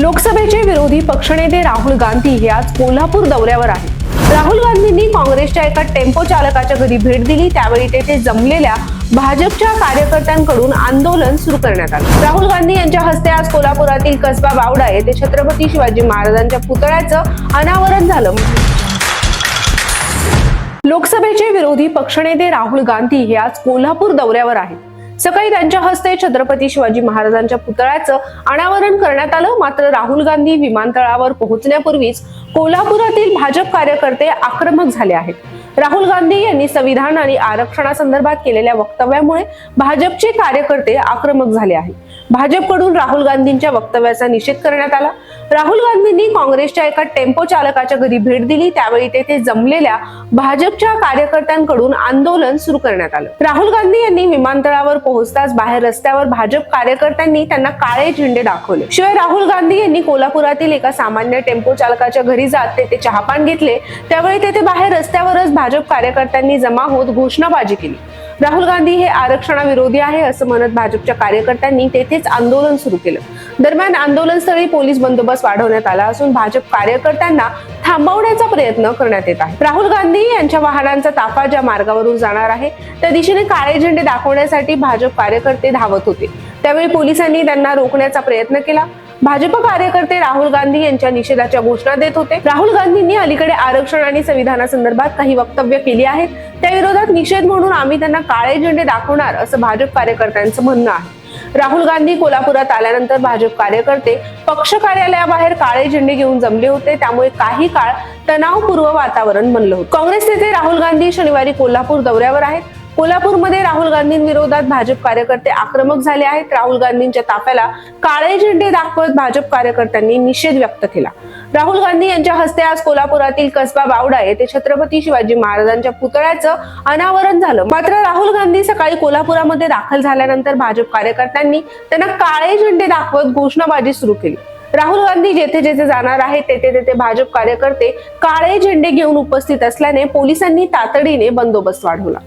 लोकसभेचे विरोधी पक्षनेते राहुल गांधी हे आज कोल्हापूर दौऱ्यावर आहेत. राहुल गांधींनी काँग्रेसच्या एका टेम्पो चालकाच्या घरी भेट दिली. त्यावेळी तेथे जमलेल्या भाजपच्या कार्यकर्त्यांकडून आंदोलन सुरू करण्यात आलं. राहुल गांधी यांच्या हस्ते आज कोल्हापुरातील कसबा बावडा येथे छत्रपती शिवाजी महाराजांच्या पुतळ्याचं अनावरण झालं. लोकसभेचे विरोधी पक्षनेते राहुल गांधी हे आज कोल्हापूर दौऱ्यावर आहेत. सकाळी त्यांच्या हस्ते छत्रपती शिवाजी महाराजांच्या पुतळ्याचं अनावरण करण्यात आलं. मात्र राहुल गांधी विमानतळावर पोहोचण्यापूर्वीच कोल्हापुरातील भाजप कार्यकर्ते आक्रमक झाले आहेत. राहुल गांधी यांनी संविधान आणि आरक्षणासंदर्भात केलेल्या वक्तव्यामुळे भाजपचे कार्यकर्ते आक्रमक झाले आहेत. भाजपकडून राहुल गांधींच्या वक्तव्याचा निषेध करण्यात आला. राहुल गांधींनी काँग्रेसच्या एका टेम्पो चालकाच्या घरी भेट दिली. त्यावेळी तेथे जमलेल्या भाजपच्या कार्यकर्त्यांकडून आंदोलन सुरू करण्यात आलं. राहुल गांधी यांनी विमानतळावर पोहोचताच बाहेर रस्त्यावर भाजप कार्यकर्त्यांनी त्यांना काळे झेंडे दाखवले. शिवाय राहुल गांधी यांनी कोल्हापुरातील एका सामान्य टेम्पो चालकाच्या घरी जात तेथे चहापान घेतले. त्यावेळी तेथे बाहेर रस्त्यावरच भाजप कार्यकर्त्यांनी जमा होत घोषणाबाजी केली. राहुल गांधी हे आरक्षणाविरोधी आहे असं म्हणत भाजपच्या कार्यकर्त्यांनी तेथेच आंदोलन सुरू केलं. दरम्यान आंदोलनस्थळी पोलीस बंदोबस्त वाढवण्यात आला असून भाजप कार्यकर्त्यांना थांबवण्याचा प्रयत्न करण्यात येत आहे. राहुल गांधी यांच्या वाहनांचा ताफा ज्या मार्गावरून जाणार आहे त्या दिशेने काळे झेंडे दाखवण्यासाठी भाजप कार्यकर्ते धावत होते. त्यावेळी पोलिसांनी त्यांना रोखण्याचा प्रयत्न केला. भाजप कार्यकर्ते राहुल गांधी यांच्या निषेधाच्या घोषणा देत होते. राहुल गांधींनी अलीकडे आरक्षण आणि संविधानासंदर्भात काही वक्तव्य केली आहेत. त्या विरोधात निषेध म्हणून आम्ही त्यांना काळे झेंडे दाखवणार असं भाजप कार्यकर्त्यांचं म्हणणं आहे. राहुल गांधी कोल्हापुरात आल्यानंतर भाजप कार्यकर्ते पक्ष कार्यालयाबाहेर काळे झेंडे घेऊन जमले होते. त्यामुळे काही काळ तणावपूर्व वातावरण बनलं होतं. काँग्रेस नेते राहुल गांधी शनिवारी कोल्हापूर दौऱ्यावर आहेत. कोल्हापूरमध्ये राहुल गांधींविरोधात भाजप कार्यकर्ते आक्रमक झाले आहेत. राहुल गांधींच्या ताफ्याला काळे झेंडे दाखवत भाजप कार्यकर्त्यांनी निषेध व्यक्त केला. राहुल गांधी यांच्या हस्ते आज कोल्हापुरातील कसबा बावडा येथे छत्रपती शिवाजी महाराजांच्या पुतळ्याचं अनावरण झालं. मात्र राहुल गांधी सकाळी कोल्हापुरामध्ये दाखल झाल्यानंतर भाजप कार्यकर्त्यांनी त्यांना काळे झेंडे दाखवत घोषणाबाजी सुरू केली. राहुल गांधी जेथे जेथे जाणार आहेत तेथे तेथे भाजप कार्यकर्ते काळे झेंडे घेऊन उपस्थित असल्याने पोलिसांनी तातडीने बंदोबस्त वाढवला.